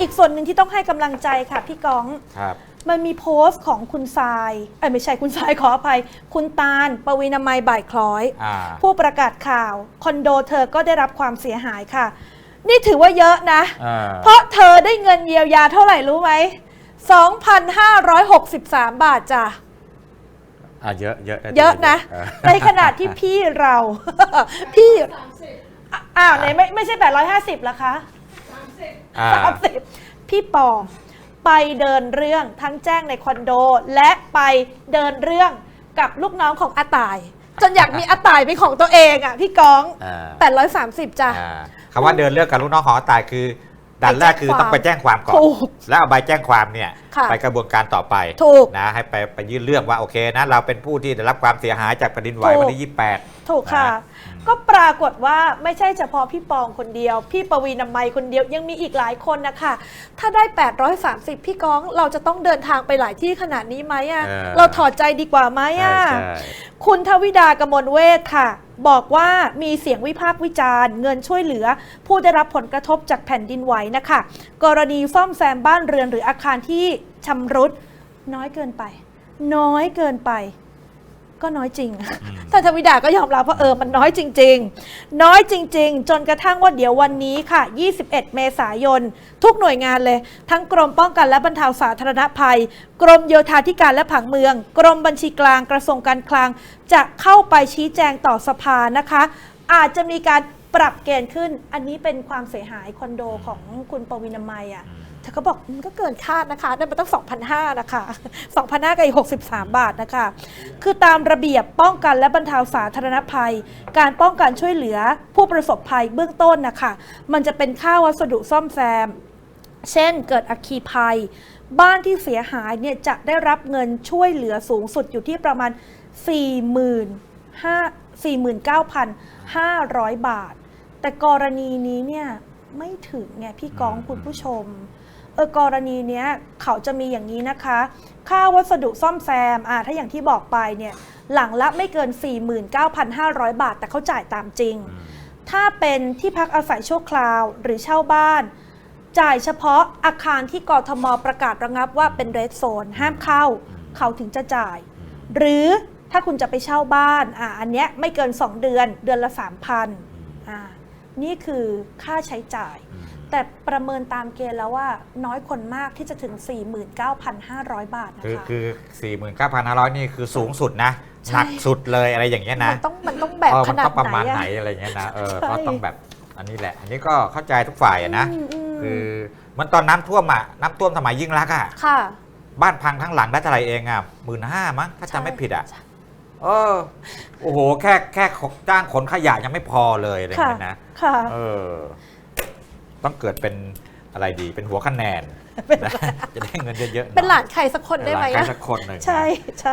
อีกส่วนหนึ่งที่ต้องให้กำลังใจค่ะพี่ก้อง ครับ มันมีโพสต์ของคุณทรายเอ้ยไม่ใช่คุณทรายขออภัย คุณตาล ปวีนามัยบ่ายคล้อย อ่า ผู้ประกาศข่าวคอนโดเธอก็ได้รับความเสียหายค่ะ นี่ถือว่าเยอะนะ อ่า เพราะเธอได้เงินเยียวยาเท่าไหร่รู้ไหม 2,563 บาทจ้ะ อ่าเยอะเยอะเยอะนะเออในขณะที่พี่เรา พี่อะอ้าวไหนไม่ไม่ใช่ 850ละคะ อ่าสามสิบ พี่ปอง ไปเดินเรื่องทั้งแจ้งในคอนโด และไปเดินเรื่องกับลูกน้องของอาตาย จนอยากมีอาตายเป็นของตัวเองอะพี่ก้อง อ่า830จ้ะ อ่าคำว่าเดินเรื่องกับลูกน้องของอาตายคือด่านแรกคือต้องไปแจ้งความก่อน ถูกแล้วเอาใบแจ้งความเนี่ยค่ะไปกระบวนการต่อไปถูกนะให้ไปไปยื่นเรื่องว่าโอเคนะเราเป็นผู้ที่ได้รับความเสียหายจากแผ่นดินไหวถูก วันที่ 28 ถูกค่ะนะก็ปรากฏว่าไม่ใช่เฉพาะพี่ปองคนเดียว พี่ปวีนามัยคนเดียวยังมีอีกหลายคนนะคะถ้าได้ 830 พี่ก้องเราจะต้องเดินทางไปหลายที่ขนาดนี้ไหมอะเออ เราถอดใจดีกว่าไหมใช่อะใช่ คุณทวิดากมลเวทค่ะ บอกว่ามีเสียงวิพากษ์วิจารณ์ เงินช่วยเหลือ ผู้ได้รับผลกระทบจากแผ่นดินไหวนะคะ กรณีซ่อมแซมบ้านเรือนหรืออาคารที่ชำรุด น้อยเกินไป น้อยเกินไป ก็น้อยจริงท่านทวิดาก็ยอมรับว่าเออมันน้อยจริง ๆ น้อยจริง ๆ จนกระทั่งว่าเดี๋ยววันนี้ค่ะ 21 เมษายน ทุกหน่วยงานเลย ทั้งกรมป้องกันและบรรเทาสาธารณภัย กรมโยธาธิการและผังเมือง กรมบัญชีกลางกระทรวงการคลัง จะเข้าไปชี้แจงต่อสภานะคะ อาจจะมีการปรับเกณฑ์ขึ้น อันนี้เป็นความเสียหายคอนโดของคุณปวินามัยอะเธ อก็บอกมันก็เกินคาดนะคะได้มาตั้ง2,500นะคะ2,500กับอีก63 บาทนะคะ คือตามระเบียบป้องกันและบรรเทาสาธารณภัย การป้องกันช่วยเหลือผู้ประสบภัยเบื้องต้นนะคะมันจะเป็นค่าวัสดุซ่อมแซม เช่นเกิดอัคคีภัย บ้านที่เสียหายเนี่ยจะได้รับเงินช่วยเหลือสูงสุดอยู่ที่ประมาณ 49,500 บาท แต่กรณีนี้เนี่ยไม่ถึงไงพี่ก้องคุณผู้ชม เออกรณีเนี้ยเขาจะมีอย่างนี้นะคะ ค่าวัสดุซ่อมแซมอ่าถ้าอย่างที่บอกไปเนี่ยหลังละไม่เกิน 49,500 บาท แต่เขาจ่ายตามจริง ถ้าเป็นที่พักอาศัยชั่วคราวหรือเช่าบ้าน จ่ายเฉพาะอาคารที่กทมประกาศระงับว่าเป็นเรดโซนห้ามเข้า เขาถึงจะจ่าย หรือถ้าคุณจะไปเช่าบ้านอ่าอันเนี้ยไม่เกิน 2 เดือนเดือนละ 3,000อ่านี่คือค่าใช้จ่าย แต่ประเมินตามเกณฑ์แล้วว่าน้อยคนมากที่จะถึง 49,500 บาทนะคือคะ คือ49,500นี่คือสูงสุดนะใช่ หนักสุดเลยอะไรอย่างเงี้ยนะ มันต้องมันต้องแบบเออขมันนาดต้องประไหนมาณอะไหนอะไรอย่างเงี้ยนะ เออ ใช่ ก็ต้องแบบอันนี้แหละ อันนี้ก็เข้าใจทุกฝ่ายอะนะอืมอืมคือมันตอนน้ำท่วมอะ น้ำท่วมสมัยยิ่งรักษณ์อะ ค่ะ บ้านพังทั้งหลังได้เท่าไหร่เองอะหมื่นห้ามั้ง ถ้าใช่ จำไม่ผิดอะ เออ โอ้โห แค่แค่จ้างขนขยะยังไม่พอเลยอะไรอย่างค่ะเงี้ยนะ ค่ะเออ ต้องเกิดเป็นอะไรดีเป็นหัวคะแนนนะจะได้เงินเยอะๆเป็นหลานใครสักคนได้ไหมเป็นลานใครอะสักคนหนึ่งนะ ใช่ใช่